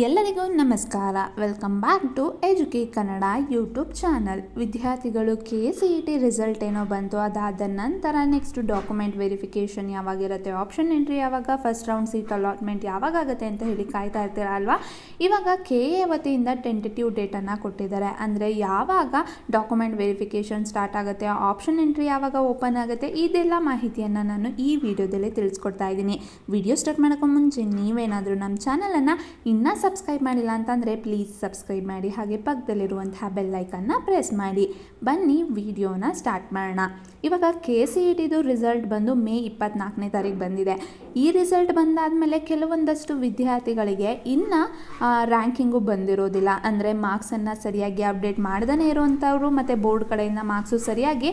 ಎಲ್ಲರಿಗೂ ನಮಸ್ಕಾರ. Welcome back to Educate Kannada YouTube channel ವಿದ್ಯಾರ್ಥಿಗಳು K C E T result ಏನೋ ಬಂತು, ಅದಾದ ನಂತರ ನೆಕ್ಸ್ಟ್ ಡಾಕ್ಯುಮೆಂಟ್ ವೆರಿಫಿಕೇಷನ್ ಯಾವಾಗಿರುತ್ತೆ ಆಪ್ಷನ್ ಎಂಟ್ರಿ ಯಾವಾಗ ಫಸ್ಟ್ ರೌಂಡ್ ಸೀಟ್ ಅಲಾಟ್ಮೆಂಟ್ ಯಾವಾಗ ಆಗುತ್ತೆ ಅಂತ ಹೇಳಿ ಕಾಯ್ತಾ ಇರ್ತೀರ ಅಲ್ವಾ? ಇವಾಗ ಕೆ ಎ ವತಿಯಿಂದ ಟೆಂಟೇಟಿವ್ ಡೇಟನ್ನು ಕೊಟ್ಟಿದ್ದಾರೆ. ಅಂದರೆ ಯಾವಾಗ ಡಾಕ್ಯುಮೆಂಟ್ ವೆರಿಫಿಕೇಷನ್ ಸ್ಟಾರ್ಟ್ ಆಗುತ್ತೆ ಆಪ್ಷನ್ ಎಂಟ್ರಿ ಯಾವಾಗ ಓಪನ್ ಆಗುತ್ತೆ, ಇದೆಲ್ಲ ಮಾಹಿತಿಯನ್ನು ನಾನು ಈ ವಿಡಿಯೋದಲ್ಲಿ ತಿಳಿಸ್ಕೊಡ್ತಾ ಇದ್ದೀನಿ. ವಿಡಿಯೋ ಸ್ಟಾರ್ಟ್ ಮಾಡೋಕ್ಕೂ ಮುಂಚೆ ನೀವೇನಾದರೂ ನಮ್ಮ ಚಾನಲನ್ನು ಇನ್ನೂ ಸಬ್ಸ್ಕ್ರೈಬ್ ಮಾಡಿಲ್ಲ ಅಂತಂದರೆ ಪ್ಲೀಸ್ ಸಬ್ಸ್ಕ್ರೈಬ್ ಮಾಡಿ, ಹಾಗೆ ಪಕ್ಕದಲ್ಲಿರುವಂತಹ ಬೆಲ್ಲೈಕನ್ನ ಪ್ರೆಸ್ ಮಾಡಿ. ಬನ್ನಿ ವಿಡಿಯೋನ ಸ್ಟಾರ್ಟ್ ಮಾಡೋಣ. ಇವಾಗ ಕೆ ಸಿ ಇ ಟಿದು ರಿಸಲ್ಟ್ ಬಂದು ಮೇ ಇಪ್ಪತ್ನಾಲ್ಕನೇ ತಾರೀಕು ಬಂದಿದೆ. ಈ ರಿಸಲ್ಟ್ ಬಂದಾದಮೇಲೆ ಕೆಲವೊಂದಷ್ಟು ವಿದ್ಯಾರ್ಥಿಗಳಿಗೆ ಇನ್ನು ರ್ಯಾಂಕಿಂಗು ಬಂದಿರೋದಿಲ್ಲ. ಅಂದರೆ ಮಾರ್ಕ್ಸನ್ನು ಸರಿಯಾಗಿ ಅಪ್ಡೇಟ್ ಮಾಡ್ದೇ ಇರುವಂಥವ್ರು ಮತ್ತು ಬೋರ್ಡ್ ಕಡೆಯಿಂದ ಮಾರ್ಕ್ಸು ಸರಿಯಾಗಿ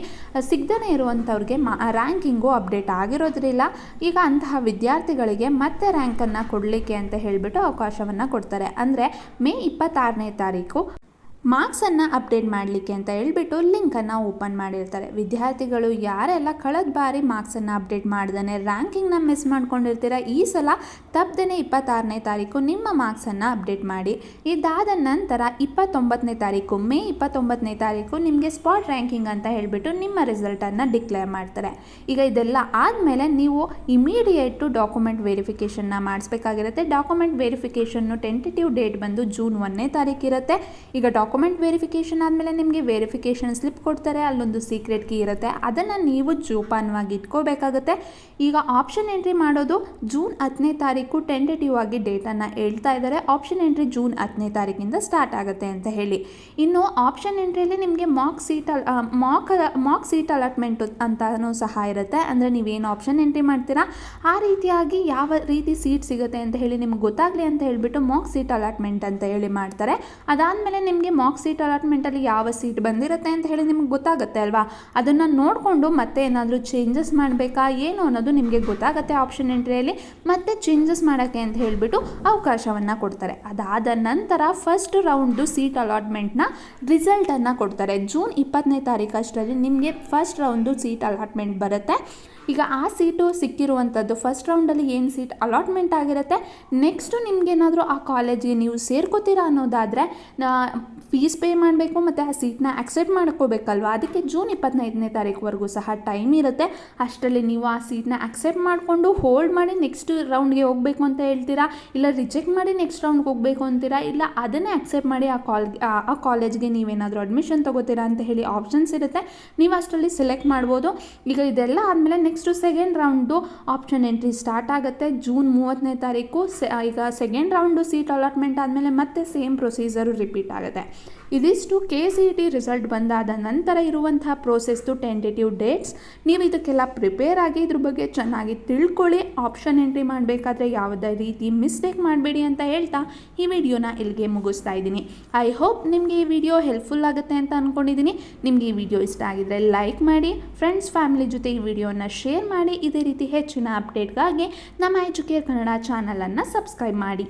ಸಿಗ್ದೇ ಇರುವಂಥವ್ರಿಗೆ ಮಾ ರ್ಯಾಂಕಿಂಗು ಅಪ್ಡೇಟ್ ಆಗಿರೋದ್ರಿಲ್ಲ. ಈಗ ಅಂತಹ ವಿದ್ಯಾರ್ಥಿಗಳಿಗೆ ಮತ್ತೆ ರ್ಯಾಂಕನ್ನು ಕೊಡಲಿಕ್ಕೆ ಅಂತ ಹೇಳಿಬಿಟ್ಟು ಅವಕಾಶವನ್ನು ಕೊಡ್ತಾರೆ. ಅಂದರೆ ಮೇ ಇಪ್ಪತ್ತಾರನೇ ತಾರೀಕು ಮಾರ್ಕ್ಸನ್ನು ಅಪ್ಡೇಟ್ ಮಾಡಲಿಕ್ಕೆ ಅಂತ ಹೇಳಿಬಿಟ್ಟು ಲಿಂಕನ್ನು ಓಪನ್ ಮಾಡಿರ್ತಾರೆ. ವಿದ್ಯಾರ್ಥಿಗಳು ಯಾರೆಲ್ಲ ಕಳೆದ ಬಾರಿ ಮಾರ್ಕ್ಸನ್ನು ಅಪ್ಡೇಟ್ ಮಾಡ್ದೇ ರ್ಯಾಂಕಿಂಗ್ನ ಮಿಸ್ ಮಾಡ್ಕೊಂಡಿರ್ತೀರ, ಈ ಸಲ ತಪ್ಪದೇ ಇಪ್ಪತ್ತಾರನೇ ತಾರೀಕು ನಿಮ್ಮ ಮಾರ್ಕ್ಸನ್ನು ಅಪ್ಡೇಟ್ ಮಾಡಿ. ಇದಾದ ನಂತರ ಇಪ್ಪತ್ತೊಂಬತ್ತನೇ ತಾರೀಕು, ಮೇ ಇಪ್ಪತ್ತೊಂಬತ್ತನೇ ತಾರೀಕು ನಿಮಗೆ ಸ್ಪಾಟ್ ರ್ಯಾಂಕಿಂಗ್ ಅಂತ ಹೇಳಿಬಿಟ್ಟು ನಿಮ್ಮ ರಿಸಲ್ಟನ್ನು ಡಿಕ್ಲೇರ್ ಮಾಡ್ತಾರೆ. ಈಗ ಇದೆಲ್ಲ ಆದಮೇಲೆ ನೀವು ಇಮಿಡಿಯೇಟು ಡಾಕ್ಯುಮೆಂಟ್ ವೆರಿಫಿಕೇಷನ್ನ ಮಾಡಿಸ್ಬೇಕಾಗಿರುತ್ತೆ. ಡಾಕ್ಯುಮೆಂಟ್ ವೆರಿಫಿಕೇಷನ್ನು ಟೆಂಟೇಟಿವ್ ಡೇಟ್ ಬಂದು ಜೂನ್ ಒಂದನೇ ತಾರೀಕು ಇರುತ್ತೆ ಈಗ ಡಾಕ್ಯುಮೆಂಟ್ ವೆರಿಫಿಕೇಷನ್ ಆದಮೇಲೆ ನಿಮಗೆ ವೆರಿಫಿಕೇಷನ್ ಸ್ಲಿಪ್ ಕೊಡ್ತಾರೆ, ಅಲ್ಲೊಂದು ಸೀಕ್ರೆಟ್ ಕೀ ಇರುತ್ತೆ. ಅದನ್ನು ನೀವು ಜೋಪಾನವಾಗಿ ಇಟ್ಕೋಬೇಕಾಗುತ್ತೆ. ಈಗ ಆಪ್ಷನ್ ಎಂಟ್ರಿ ಮಾಡೋದು ಜೂನ್ ಹತ್ತನೇ ತಾರೀಕು ಟೆಂಟೇಟಿವ್ ಆಗಿ ಡೇಟನ್ನು ಹೇಳ್ತಾ ಇದ್ದಾರೆ. ಆಪ್ಷನ್ ಎಂಟ್ರಿ ಜೂನ್ ಹತ್ತನೇ ತಾರೀಕಿಂದ ಸ್ಟಾರ್ಟ್ ಆಗುತ್ತೆ ಅಂತ ಹೇಳಿ. ಇನ್ನು ಆಪ್ಷನ್ ಎಂಟ್ರಿಯಲ್ಲಿ ನಿಮಗೆ ಮಾಕ್ ಸೀಟ್ ಅಲ್ ಮಾಕ್ ಮಾಕ್ ಸೀಟ್ ಅಲಾಟ್ಮೆಂಟ್ ಅಂತಲೂ ಸಹ ಇರುತ್ತೆ. ಅಂದರೆ ನೀವೇನು ಆಪ್ಷನ್ ಎಂಟ್ರಿ ಮಾಡ್ತೀರಾ? ಆ ರೀತಿಯಾಗಿ ಯಾವ ರೀತಿ ಸೀಟ್ ಸಿಗುತ್ತೆ ಅಂತ ಹೇಳಿ ನಿಮ್ಗೆ ಗೊತ್ತಾಗಲಿ ಅಂತ ಹೇಳಿಬಿಟ್ಟು ಮಾಕ್ ಸೀಟ್ ಅಲಾಟ್ಮೆಂಟ್ ಅಂತ ಹೇಳಿ ಮಾಡ್ತಾರೆ. ಅದಾದಮೇಲೆ ನಿಮಗೆ ಮಾರ್ಕ್ ಸೀಟ್ ಅಲಾಟ್ಮೆಂಟಲ್ಲಿ ಯಾವ ಸೀಟ್ ಬಂದಿರುತ್ತೆ ಅಂತ ಹೇಳಿ ನಿಮ್ಗೆ ಗೊತ್ತಾಗುತ್ತೆ ಅಲ್ವಾ? ಅದನ್ನು ನೋಡಿಕೊಂಡು ಮತ್ತೆ ಏನಾದರೂ ಚೇಂಜಸ್ ಮಾಡಬೇಕಾ, ಏನು ಅನ್ನೋದು ನಿಮಗೆ ಗೊತ್ತಾಗುತ್ತೆ ಆಪ್ಷನ್ ಎಂಟ್ರಿಯಲ್ಲಿ ಮತ್ತೆ ಚೇಂಜಸ್ ಮಾಡೋಕ್ಕೆ ಅಂತ ಹೇಳಿಬಿಟ್ಟು ಅವಕಾಶವನ್ನು ಕೊಡ್ತಾರೆ. ಅದಾದ ನಂತರ ಫಸ್ಟ್ ರೌಂಡು ಸೀಟ್ ಅಲಾಟ್ಮೆಂಟ್ನ ರಿಸಲ್ಟನ್ನು ಕೊಡ್ತಾರೆ. ಜೂನ್ ಇಪ್ಪತ್ತನೇ ತಾರೀಕು ಅಷ್ಟರಲ್ಲಿ ನಿಮಗೆ ಫಸ್ಟ್ ರೌಂಡು ಸೀಟ್ ಅಲಾಟ್ಮೆಂಟ್ ಬರುತ್ತೆ. ಈಗ ಆ ಸೀಟು ಸಿಕ್ಕಿರುವಂಥದ್ದು ಫಸ್ಟ್ ರೌಂಡಲ್ಲಿ ಏನು ಸೀಟ್ ಅಲಾಟ್ಮೆಂಟ್ ಆಗಿರುತ್ತೆ? ನೆಕ್ಸ್ಟು ನಿಮಗೇನಾದರೂ ಆ ಕಾಲೇಜಿಗೆ ನೀವು ಸೇರ್ಕೋತೀರಾ ಅನ್ನೋದಾದರೆ ಫೀಸ್ ಪೇ ಮಾಡಬೇಕು ಮತ್ತು ಆ ಸೀಟ್ನ ಆಕ್ಸೆಪ್ಟ್ ಮಾಡ್ಕೋಬೇಕಲ್ವಾ? ಅದಕ್ಕೆ ಜೂನ್ ಇಪ್ಪತ್ತೈದನೇ ತಾರೀಕುವರೆಗೂ ಸಹ ಟೈಮ್ ಇರುತ್ತೆ. ಅಷ್ಟರಲ್ಲಿ ನೀವು ಆ ಸೀಟ್ನ ಆಕ್ಸೆಪ್ಟ್ ಮಾಡಿಕೊಂಡು ಹೋಲ್ಡ್ ಮಾಡಿ ನೆಕ್ಸ್ಟ್ ರೌಂಡ್ಗೆ ಹೋಗಬೇಕು ಅಂತ ಹೇಳ್ತೀರಾ? ಇಲ್ಲ ರಿಜೆಕ್ಟ್ ಮಾಡಿ ನೆಕ್ಸ್ಟ್ ರೌಂಡ್ಗೆ ಹೋಗಬೇಕು ಅಂತೀರಾ? ಇಲ್ಲ ಅದನ್ನೇ ಆಕ್ಸೆಪ್ಟ್ ಮಾಡಿ ಆ ಕಾಲ್ ಆ ಕಾಲೇಜ್ಗೆ ನೀವೇನಾದರೂ ಅಡ್ಮಿಷನ್ ತೊಗೋತೀರಾ ಅಂತ ಹೇಳಿ ಆಪ್ಷನ್ಸ್ ಇರುತ್ತೆ. ನೀವು ಅಷ್ಟರಲ್ಲಿ ಸೆಲೆಕ್ಟ್ ಮಾಡ್ಬೋದು. ಈಗ ಇದೆಲ್ಲ ಆದಮೇಲೆ next second round option entry start ಆಗುತ್ತೆ. ಜೂನ್ ಮೂವತ್ತನೇ ತಾರೀಕು ಈಗ ಸೆಕೆಂಡ್ ರೌಂಡು ಸೀಟ್ ಅಲಾಟ್ಮೆಂಟ್ ಆದಮೇಲೆ ಮತ್ತೆ ಸೇಮ್ ಪ್ರೊಸೀಜರು ರಿಪೀಟ್ ಆಗುತ್ತೆ. ಇದಿಷ್ಟು K C E T result ಬಂದಾದ ನಂತರ ಇರುವಂತಹ ಪ್ರೋಸೆಸ್ದು ಟೆಂಟೇಟಿವ್ ಡೇಟ್ಸ್ ನೀವು ಇದಕ್ಕೆಲ್ಲ ಪ್ರಿಪೇರ್ ಆಗಿ ಇದ್ರ ಬಗ್ಗೆ ಚೆನ್ನಾಗಿ ತಿಳ್ಕೊಳ್ಳಿ. ಆಪ್ಷನ್ ಎಂಟ್ರಿ ಮಾಡಬೇಕಾದ್ರೆ ಯಾವುದೇ ರೀತಿ ಮಿಸ್ಟೇಕ್ ಮಾಡಬೇಡಿ ಅಂತ ಹೇಳ್ತಾ ಈ ವಿಡಿಯೋನ ಇಲ್ಲಿಗೆ ಮುಗಿಸ್ತಾ ಇದ್ದೀನಿ. ಐ ಹೋಪ್ ನಿಮಗೆ ಈ ವಿಡಿಯೋ ಹೆಲ್ಪ್ಫುಲ್ ಆಗುತ್ತೆ ಅಂತ ಅಂದ್ಕೊಂಡಿದ್ದೀನಿ ನಿಮಗೆ ಈ ವಿಡಿಯೋ ಇಷ್ಟ ಆಗಿದ್ರೆ ಲೈಕ್ ಮಾಡಿ ಫ್ರೆಂಡ್ಸ್ ಫ್ಯಾಮಿಲಿ ಜೊತೆ ಈ ವಿಡಿಯೋನ ಶೇರ್ ಮಾಡಿ. ಇದೇ ರೀತಿ ಹೆಚ್ಚಿನ ಅಪ್ಡೇಟ್ಗಾಗಿ ನಮ್ಮ ಎಜುಕೇರ್ ಕನ್ನಡ ಚಾನಲನ್ನು ಸಬ್ಸ್ಕ್ರೈಬ್ ಮಾಡಿ.